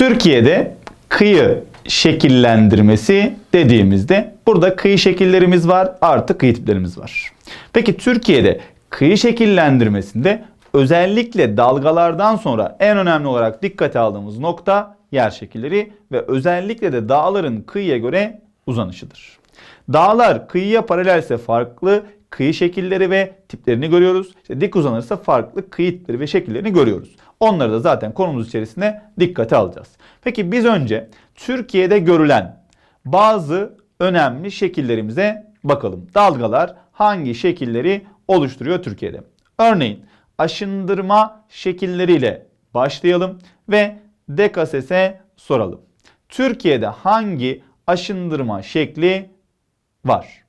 Türkiye'de kıyı şekillendirmesi dediğimizde burada kıyı şekillerimiz var artı kıyı tiplerimiz var. Peki Türkiye'de kıyı şekillendirmesinde özellikle dalgalardan sonra en önemli olarak dikkate aldığımız nokta yer şekilleri ve özellikle de dağların kıyıya göre uzanışıdır. Dağlar kıyıya paralelse farklı kıyı şekilleri ve tiplerini görüyoruz. İşte dik uzanırsa farklı kıyı tipleri ve şekillerini görüyoruz. Onları da zaten konumuz içerisinde dikkate alacağız. Peki biz önce Türkiye'de görülen bazı önemli şekillerimize bakalım. Dalgalar hangi şekilleri oluşturuyor Türkiye'de? Örneğin aşındırma şekilleriyle başlayalım ve DKSS'e soralım. Türkiye'de hangi aşındırma şekli var?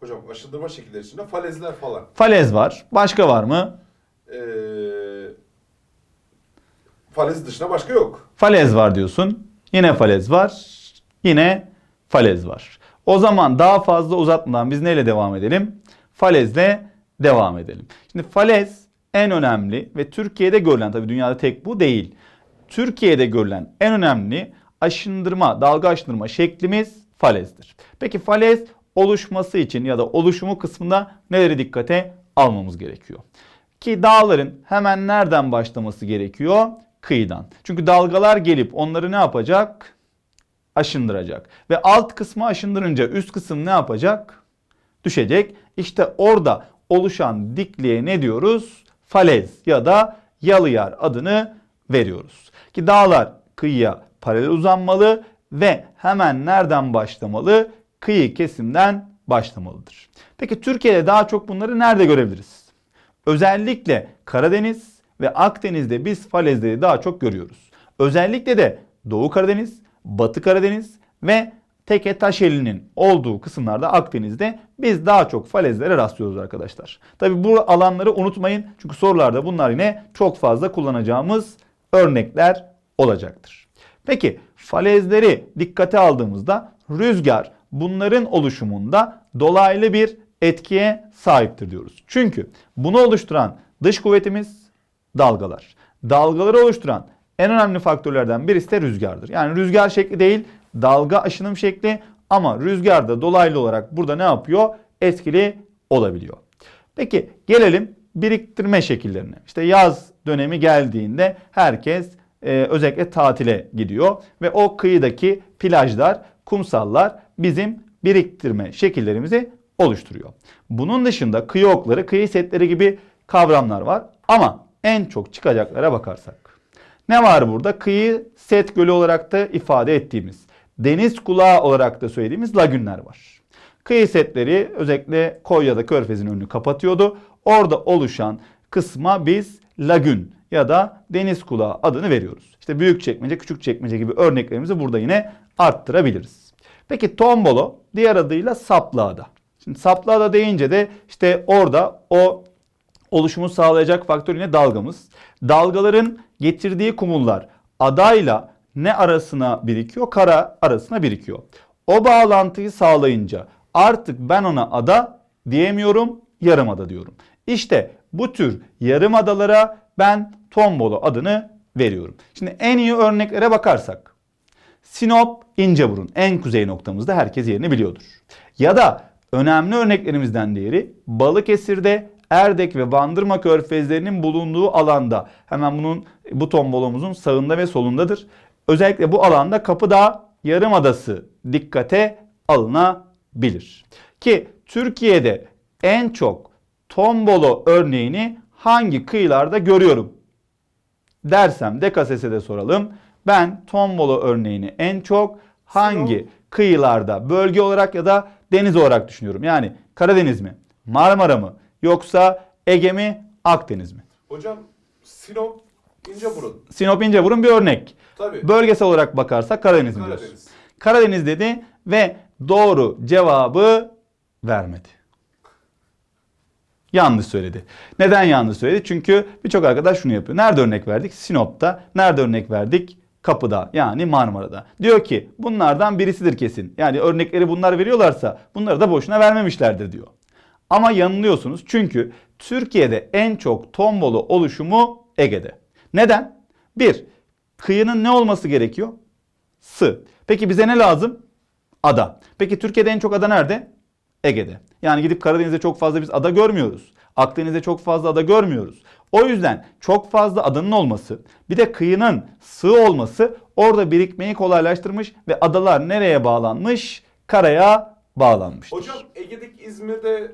Hocam aşındırma şekilleri içinde falezler falan. Falez var. Başka var mı? Ee, falez dışında başka yok. Falez var diyorsun. Yine falez var. Yine falez var. O zaman daha fazla uzatmadan biz neyle devam edelim? Falezle devam edelim. Şimdi falez en önemli ve Türkiye'de görülen tabii dünyada tek bu değil. Türkiye'de görülen en önemli aşındırma, dalga aşındırma şeklimiz falezdir. Peki falez oluşması için ya da oluşumu kısmında neleri dikkate almamız gerekiyor? Ki dağların hemen nereden başlaması gerekiyor? Kıyıdan. Çünkü dalgalar gelip onları ne yapacak? Aşındıracak. Ve alt kısmı aşındırınca üst kısım ne yapacak? Düşecek. İşte orada oluşan dikliğe ne diyoruz? Falez ya da yalıyar adını veriyoruz. Ki dağlar kıyıya paralel uzanmalı ve hemen nereden başlamalı? Kıyı kesimden başlamalıdır. Peki Türkiye'de daha çok bunları nerede görebiliriz? Özellikle Karadeniz ve Akdeniz'de biz falezleri daha çok görüyoruz. Özellikle de Doğu Karadeniz, Batı Karadeniz ve Teke Taşeli'nin olduğu kısımlarda Akdeniz'de biz daha çok falezlere rastlıyoruz arkadaşlar. Tabi bu alanları unutmayın çünkü sorularda bunlar yine çok fazla kullanacağımız örnekler olacaktır. Peki falezleri dikkate aldığımızda rüzgar bunların oluşumunda dolaylı bir etkiye sahiptir diyoruz. Çünkü bunu oluşturan dış kuvvetimiz dalgalar. Dalgaları oluşturan en önemli faktörlerden birisi de rüzgardır. Yani rüzgar şekli değil, dalga aşınım şekli ama rüzgar da dolaylı olarak burada ne yapıyor? Etkili olabiliyor. Peki gelelim biriktirme şekillerine. İşte yaz dönemi geldiğinde herkes e, özellikle tatile gidiyor ve o kıyıdaki plajlar, kumsallar bizim biriktirme şekillerimizi oluşturuyor. Bunun dışında kıyı okları, kıyı setleri gibi kavramlar var ama en çok çıkacaklara bakarsak. Ne var burada? Kıyı set gölü olarak da ifade ettiğimiz, deniz kulağı olarak da söylediğimiz lagünler var. Kıyı setleri özellikle Konya'da körfezin önünü kapatıyordu. Orada oluşan kısma biz lagün ya da deniz kulağı adını veriyoruz. İşte büyük çekmece, küçük çekmece gibi örneklerimizi burada yine arttırabiliriz. Peki tombolo diğer adıyla saplağda. Şimdi saplağda deyince de işte orada o oluşumu sağlayacak faktör yine dalgamız. Dalgaların getirdiği kumullar adayla ne arasına birikiyor? Kara arasına birikiyor. O bağlantıyı sağlayınca artık ben ona ada diyemiyorum, yarımada diyorum. İşte bu tür yarım adalara ben tombolo adını veriyorum. Şimdi en iyi örneklere bakarsak Sinop, İnceburun en kuzey noktamızda herkes yerini biliyordur. Ya da önemli örneklerimizden diğeri Balıkesir'de Erdek ve Bandırma körfezlerinin bulunduğu alanda hemen bunun bu tombolomuzun sağında ve solundadır. Özellikle bu alanda Kapıdağ Yarımadası dikkate alınabilir. Ki Türkiye'de en çok tombolo örneğini hangi kıyılarda görüyorum dersem DKSS'de soralım. Ben tombolo örneğini en çok hangi. Kıyılarda bölge olarak ya da deniz olarak düşünüyorum. Yani Karadeniz mi, Marmara mı yoksa Ege mi, Akdeniz mi? Hocam Sinop, İnceburun. Sinop İnceburun bir örnek. Tabii. Bölgesel olarak bakarsak Karadeniz mi? Karadeniz. Karadeniz dedi ve doğru cevabı vermedi. Yanlış söyledi. Neden yanlış söyledi? Çünkü birçok arkadaş şunu yapıyor. Nerede örnek verdik? Sinop'ta. Nerede örnek verdik? Kapıda yani Marmara'da. Diyor ki bunlardan birisidir kesin. Yani örnekleri bunlar veriyorlarsa bunları da boşuna vermemişlerdir diyor. Ama yanılıyorsunuz çünkü Türkiye'de en çok tombolo oluşumu Ege'de. Neden? Bir, Kıyının ne olması gerekiyor? Sı. Peki bize ne lazım? Ada. Peki Türkiye'de en çok ada nerede? Ege'de. Yani gidip Karadeniz'de çok fazla biz ada görmüyoruz. Akdeniz'de çok fazla ada görmüyoruz. O yüzden çok fazla adanın olması, bir de kıyının sığ olması orada birikmeyi kolaylaştırmış ve adalar nereye bağlanmış? Karaya bağlanmıştır. Hocam Ege'deki İzmir'de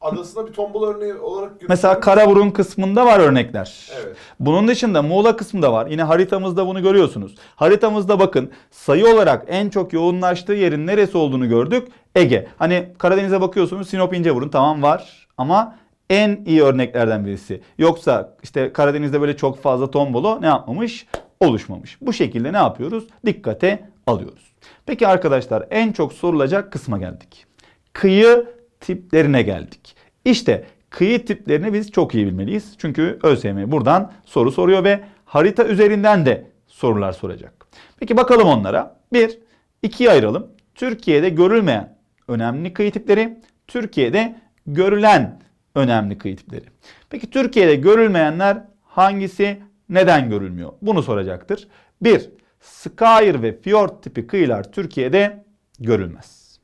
adasına bir tombul örneği olarak Mesela götürülen- Karaburun kısmında var örnekler. Evet. Bunun dışında Muğla kısmında var. Yine haritamızda bunu görüyorsunuz. Haritamızda bakın sayı olarak en çok yoğunlaştığı yerin neresi olduğunu gördük. Ege. Hani Karadeniz'e bakıyorsunuz Sinop İnceburun tamam var ama en iyi örneklerden birisi. Yoksa işte Karadeniz'de böyle çok fazla tombolo ne yapmamış? Oluşmamış. Bu şekilde ne yapıyoruz? Dikkate alıyoruz. Peki arkadaşlar en çok sorulacak kısma geldik. Kıyı tiplerine geldik. İşte kıyı tiplerini biz çok iyi bilmeliyiz. Çünkü ÖSYM buradan soru soruyor ve harita üzerinden de sorular soracak. Peki bakalım onlara. Bir, ikiye ayıralım. Türkiye'de görülmeyen önemli kıyı tipleri, Türkiye'de görülen önemli kıyı tipleri. Peki Türkiye'de görülmeyenler hangisi, neden görülmüyor? Bunu soracaktır. Bir, Skyr ve Fjord tipi kıyılar Türkiye'de görülmez.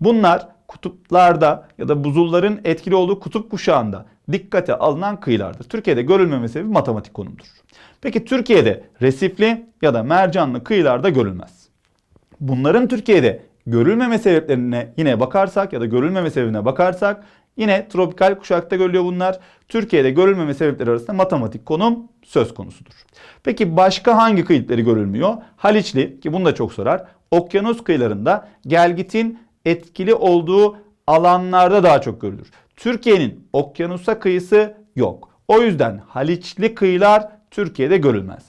Bunlar kutuplarda ya da buzulların etkili olduğu kutup kuşağında dikkate alınan kıyılardır. Türkiye'de görülmeme sebebi matematik konumdur. Peki Türkiye'de resifli ya da mercanlı kıyılarda görülmez. Bunların Türkiye'de görülmeme sebeplerine yine bakarsak ya da görülmeme sebebine bakarsak yine tropikal kuşakta görülüyor bunlar. Türkiye'de görülmeme sebepleri arasında matematik konum söz konusudur. Peki başka hangi kıyıları görülmüyor? Haliçli ki bunu da çok sorar. Okyanus kıyılarında gelgitin etkili olduğu alanlarda daha çok görülür. Türkiye'nin okyanusa kıyısı yok. O yüzden Haliçli kıyılar Türkiye'de görülmez.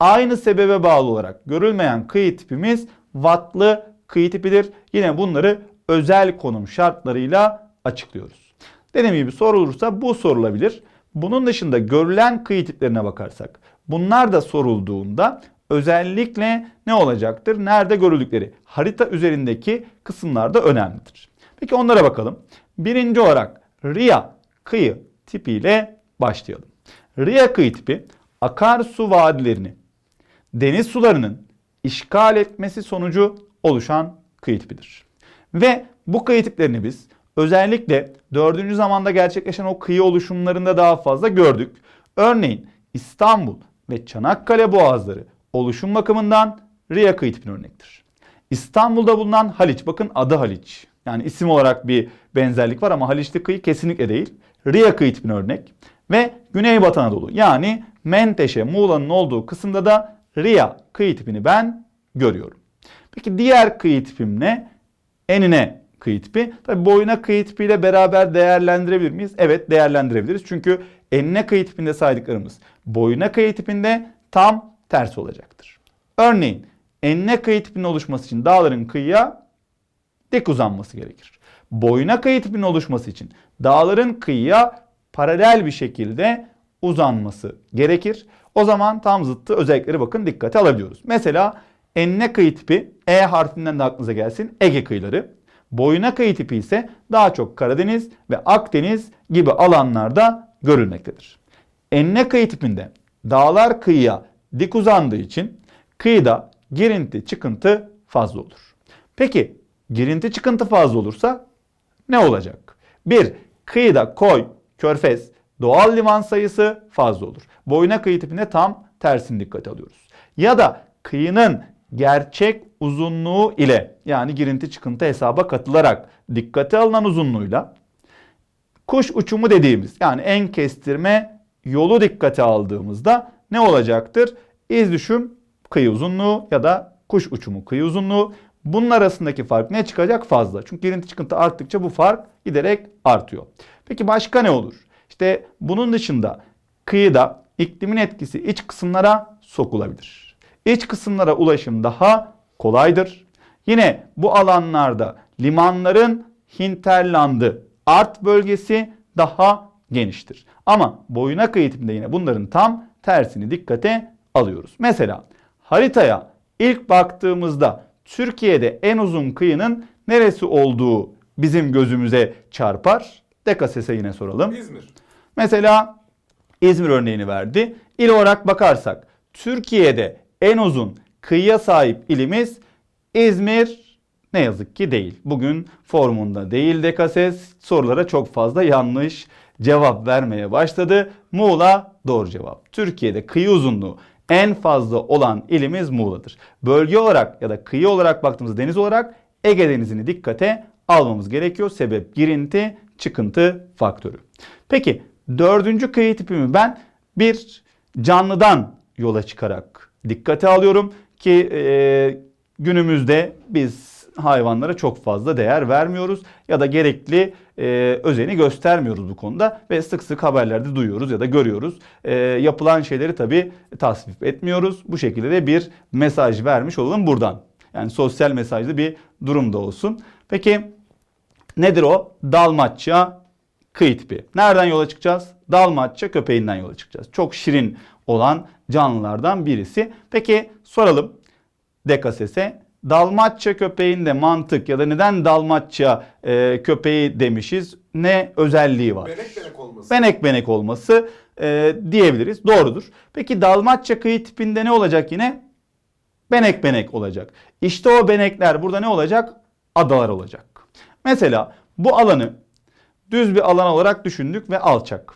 Aynı sebebe bağlı olarak görülmeyen kıyı tipimiz vatlı kıyı tipidir. Yine bunları özel konum şartlarıyla açıklıyoruz. Dediğim gibi sorulursa bu sorulabilir. Bunun dışında görülen kıyı tiplerine bakarsak bunlar da sorulduğunda özellikle ne olacaktır? Nerede görüldükleri harita üzerindeki kısımlarda önemlidir. Peki onlara bakalım. Birinci olarak Ria kıyı tipiyle başlayalım. Ria kıyı tipi akarsu vadilerini deniz sularının işgal etmesi sonucu oluşan kıyı tipidir. Ve bu kıyı tiplerini biz özellikle 4. zamanda gerçekleşen o kıyı oluşumlarında daha fazla gördük. Örneğin İstanbul ve Çanakkale boğazları oluşum bakımından Ria kıyı tipine örnektir. İstanbul'da bulunan Haliç, bakın adı Haliç. Yani isim olarak bir benzerlik var ama Haliçli kıyı kesinlikle değil. Ria kıyı tipine örnek. Ve Güneybatı Anadolu yani Menteşe, Muğla'nın olduğu kısımda da Ria kıyı tipini ben görüyorum. Peki diğer kıyı tipim ne? Enine kıyı tipi. Tabi boyuna kıyı tipiyle beraber değerlendirebilir miyiz? Evet değerlendirebiliriz. Çünkü enine kıyı tipinde saydıklarımız boyuna kıyı tipinde tam tersi olacaktır. Örneğin enine kıyı tipinin oluşması için dağların kıyıya dik uzanması gerekir. Boyuna kıyı tipinin oluşması için dağların kıyıya paralel bir şekilde uzanması gerekir. O zaman tam zıttı özellikleri bakın dikkate alabiliyoruz. Mesela enine kıyı tipi E harfinden de aklınıza gelsin Ege kıyıları. Boyuna kıyı tipi ise daha çok Karadeniz ve Akdeniz gibi alanlarda görülmektedir. Enine kıyı tipinde dağlar kıyıya dik uzandığı için kıyıda girinti çıkıntı fazla olur. Peki girinti çıkıntı fazla olursa ne olacak? 1. Kıyıda koy, körfez, doğal liman sayısı fazla olur. Boyuna kıyı tipinde tam tersini dikkate alıyoruz. Ya da kıyının gerçek uzunluğu ile yani girinti çıkıntı hesaba katılarak dikkate alınan uzunluğuyla kuş uçumu dediğimiz yani en kestirme yolu dikkate aldığımızda ne olacaktır? İz düşüm kıyı uzunluğu ya da kuş uçumu kıyı uzunluğu. Bunun arasındaki fark ne çıkacak? Fazla. Çünkü girinti çıkıntı arttıkça bu fark giderek artıyor. Peki başka ne olur? İşte bunun dışında kıyıda iklimin etkisi iç kısımlara sokulabilir. İç kısımlara ulaşım daha kolaydır. Yine bu alanlarda limanların hinterlandı art bölgesi daha geniştir. Ama boyuna tipinde yine bunların tam tersini dikkate alıyoruz. Mesela haritaya ilk baktığımızda Türkiye'de en uzun kıyının neresi olduğu bizim gözümüze çarpar. Dekases'e yine soralım. İzmir. Mesela İzmir örneğini verdi. İl olarak bakarsak Türkiye'de en uzun kıyıya sahip ilimiz İzmir ne yazık ki değil. Bugün formunda değil DKSS sorulara çok fazla yanlış cevap vermeye başladı. Muğla doğru cevap. Türkiye'de kıyı uzunluğu en fazla olan ilimiz Muğla'dır. Bölge olarak ya da kıyı olarak baktığımızda deniz olarak Ege Denizi'ni dikkate almamız gerekiyor. Sebep girinti, çıkıntı faktörü. Peki dördüncü kıyı tipimi ben bir canlıdan yola çıkarak dikkate alıyorum ki e, günümüzde biz hayvanlara çok fazla değer vermiyoruz ya da gerekli e, özeni göstermiyoruz bu konuda ve sık sık haberlerde duyuyoruz ya da görüyoruz. E, yapılan şeyleri tabii tasvip etmiyoruz. Bu şekilde de bir mesaj vermiş olalım buradan. Yani sosyal mesajlı bir durum da olsun. Peki nedir o? Dalmatça kıyı tipi. Nereden yola çıkacağız? Dalmatça köpeğinden yola çıkacağız. Çok şirin olan canlılardan birisi. Peki soralım Dekases'e. Dalmatça köpeğinde mantık ya da neden Dalmatça e, köpeği demişiz? Ne özelliği var? Benek benek olması. Benek benek olması e, diyebiliriz. Doğrudur. Peki Dalmatça kıyı tipinde ne olacak yine? Benek benek olacak. İşte o benekler burada ne olacak? Adalar olacak. Mesela bu alanı düz bir alan olarak düşündük ve alçak.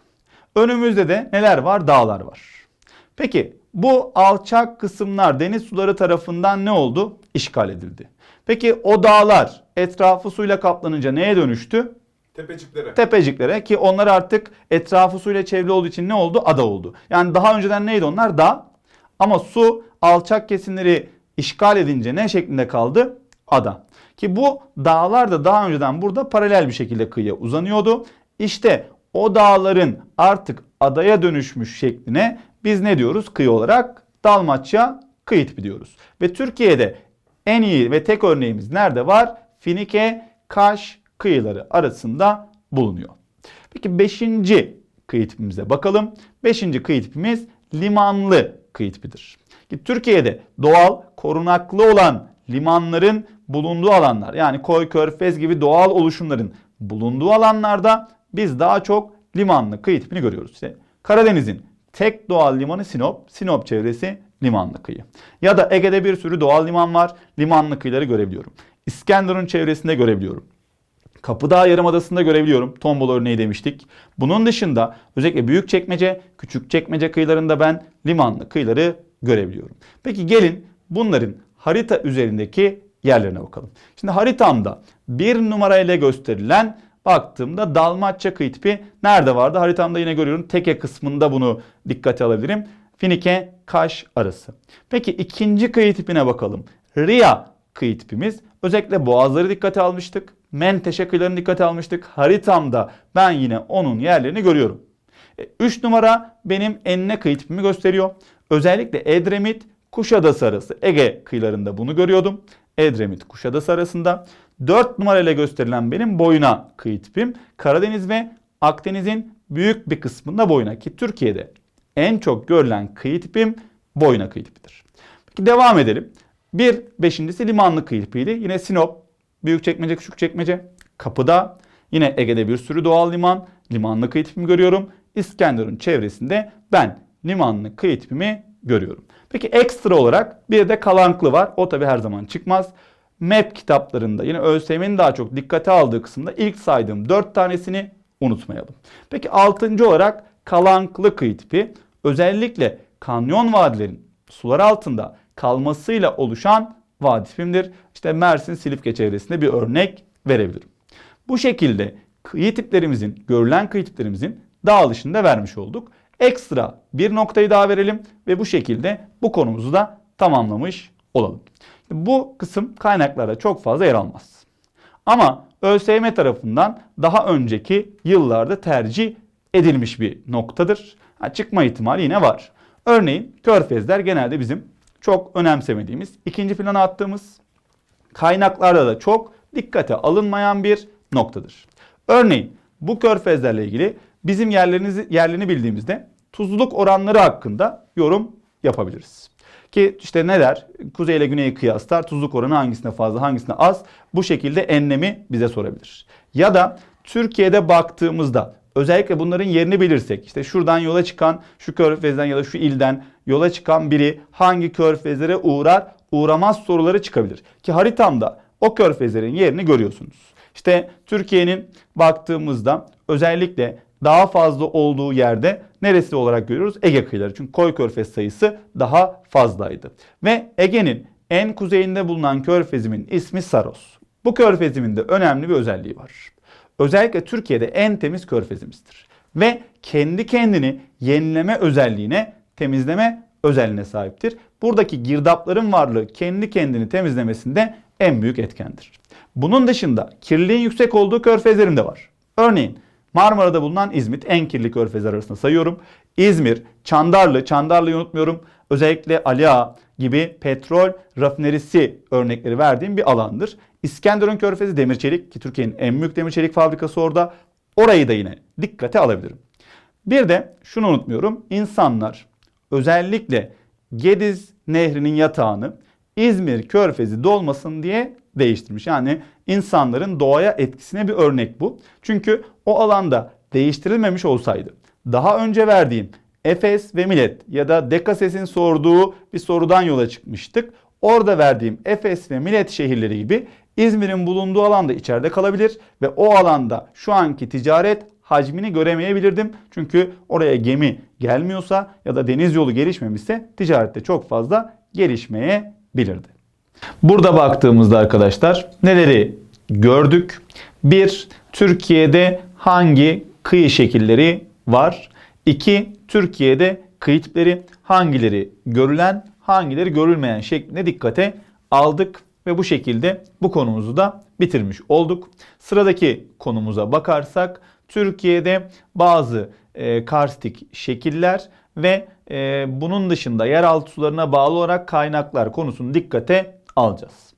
Önümüzde de neler var? Dağlar var. Peki bu alçak kısımlar deniz suları tarafından ne oldu? İşgal edildi. Peki o dağlar etrafı suyla kaplanınca neye dönüştü? Tepeciklere. tepeciklere ki onlar artık etrafı suyla çevrili olduğu için ne oldu? Ada oldu. Yani daha önceden neydi onlar? Dağ. Ama su alçak kesimleri işgal edince ne şeklinde kaldı? Ada. Ki bu dağlar da daha önceden burada paralel bir şekilde kıyıya uzanıyordu. İşte o dağların artık adaya dönüşmüş şekline biz ne diyoruz? Kıyı olarak Dalmatça kıyı tipi diyoruz. Ve Türkiye'de en iyi ve tek örneğimiz nerede var? Finike, Kaş kıyıları arasında bulunuyor. Peki 5. kıyı tipimize bakalım. 5. kıyı tipimiz limanlı kıyı tipidir. Ki Türkiye'de doğal, korunaklı olan limanların bulunduğu alanlar yani koy, körfez gibi doğal oluşumların bulunduğu alanlarda biz daha çok limanlı kıyı tipini görüyoruz. İşte Karadeniz'in tek doğal limanı Sinop, Sinop çevresi limanlı kıyı. Ya da Ege'de bir sürü doğal liman var, limanlı kıyıları görebiliyorum. İskenderun çevresinde görebiliyorum. Kapıdağ Yarımadası'nda görebiliyorum. Tombol örneği demiştik. Bunun dışında özellikle Büyükçekmece, Küçükçekmece kıyılarında ben limanlı kıyıları görebiliyorum. Peki gelin bunların harita üzerindeki yerlerine bakalım. Şimdi haritamda bir numarayla gösterilen baktığımda Dalmatça kıyı tipi nerede vardı? Haritamda yine görüyorum. Teke kısmında bunu dikkate alabilirim. Finike, Kaş arası. Peki ikinci kıyı tipine bakalım. Ria kıyı tipimiz. Özellikle boğazları dikkate almıştık. Menteşe kıyılarını dikkate almıştık. Haritamda ben yine onun yerlerini görüyorum. 3 numara benim enine kıyı tipimi gösteriyor. Özellikle Edremit, Kuşadası arası Ege kıyılarında bunu görüyordum. Edremit, Kuşadası arasında. 4 numarayla gösterilen benim boyuna kıyı tipim. Karadeniz ve Akdeniz'in büyük bir kısmında boyuna ki Türkiye'de en çok görülen kıyı tipim boyuna kıyı tipidir. Peki devam edelim. Bir beşincisi limanlı kıyı tipiydi. Yine Sinop, Büyükçekmece, Küçükçekmece, Kapıda. Yine Ege'de bir sürü doğal liman, limanlı kıyı tipimi görüyorum. İskenderun çevresinde ben limanlı kıyı tipimi görüyorum. Peki ekstra olarak bir de Kalanklı var. O tabi her zaman çıkmaz. Map kitaplarında yine ÖSYM'nin daha çok dikkate aldığı kısımda ilk saydığım 4 tanesini unutmayalım. Peki 6. olarak Kalanklı kıyı tipi özellikle kanyon vadilerin sular altında kalmasıyla oluşan vadi tipimdir. İşte Mersin Silifke çevresinde bir örnek verebilirim. Bu şekilde kıyı tiplerimizin, görülen kıyı tiplerimizin dağılışını da vermiş olduk. Ekstra bir noktayı daha verelim ve bu şekilde bu konumuzu da tamamlamış olalım. Bu kısım kaynaklarda çok fazla yer almaz. Ama ÖSYM tarafından daha önceki yıllarda tercih edilmiş bir noktadır. Ha, çıkma ihtimali yine var. Örneğin körfezler genelde bizim çok önemsemediğimiz, ikinci plana attığımız kaynaklarda da çok dikkate alınmayan bir noktadır. Örneğin bu körfezlerle ilgili bizim yerlerinizi, yerlerini bildiğimizde tuzluluk oranları hakkında yorum yapabiliriz. Ki işte ne der? Kuzey ile güneyi kıyaslar. Tuzluk oranı hangisine fazla hangisine az? Bu şekilde enlemi bize sorabilir. Ya da Türkiye'de baktığımızda özellikle bunların yerini bilirsek işte şuradan yola çıkan şu körfezden ya da şu ilden yola çıkan biri hangi körfezlere uğrar uğramaz soruları çıkabilir. Ki haritamda o körfezlerin yerini görüyorsunuz. İşte Türkiye'nin baktığımızda özellikle daha fazla olduğu yerde neresi olarak görüyoruz? Ege kıyıları. Çünkü koy körfez sayısı daha fazlaydı. Ve Ege'nin en kuzeyinde bulunan körfezimin ismi Saros. Bu körfezimin de önemli bir özelliği var. Özellikle Türkiye'de en temiz körfezimizdir. Ve kendi kendini yenileme özelliğine, temizleme özelliğine sahiptir. Buradaki girdapların varlığı kendi kendini temizlemesinde en büyük etkendir. Bunun dışında kirliliğin yüksek olduğu körfezlerim de var. Örneğin Marmara'da bulunan İzmit en kirli körfezler arasında sayıyorum. İzmir, Çandarlı, Çandarlı'yı unutmuyorum. Özellikle Ali gibi petrol rafinerisi örnekleri verdiğim bir alandır. İskenderun Körfezi demir çelik ki Türkiye'nin en büyük demir çelik fabrikası orada. Orayı da yine dikkate alabilirim. Bir de şunu unutmuyorum. İnsanlar özellikle Gediz Nehri'nin yatağını İzmir Körfezi dolmasın diye değiştirmiş. Yani insanların doğaya etkisine bir örnek bu. Çünkü o alanda değiştirilmemiş olsaydı daha önce verdiğim Efes ve Milet ya da Dekases'in sorduğu bir sorudan yola çıkmıştık. Orada verdiğim Efes ve Milet şehirleri gibi İzmir'in bulunduğu alanda içeride kalabilir ve o alanda şu anki ticaret hacmini göremeyebilirdim. Çünkü oraya gemi gelmiyorsa ya da deniz yolu gelişmemişse ticarette çok fazla gelişmeyebilirdi. Burada baktığımızda arkadaşlar neleri gördük? Bir, Türkiye'de hangi kıyı şekilleri var? İki, Türkiye'de kıyı tipleri hangileri görülen, hangileri görülmeyen şeklinde dikkate aldık ve bu şekilde bu konumuzu da bitirmiş olduk. Sıradaki konumuza bakarsak Türkiye'de bazı e, karstik şekiller ve bunun dışında yeraltı sularına bağlı olarak kaynaklar konusunu dikkate alacağız.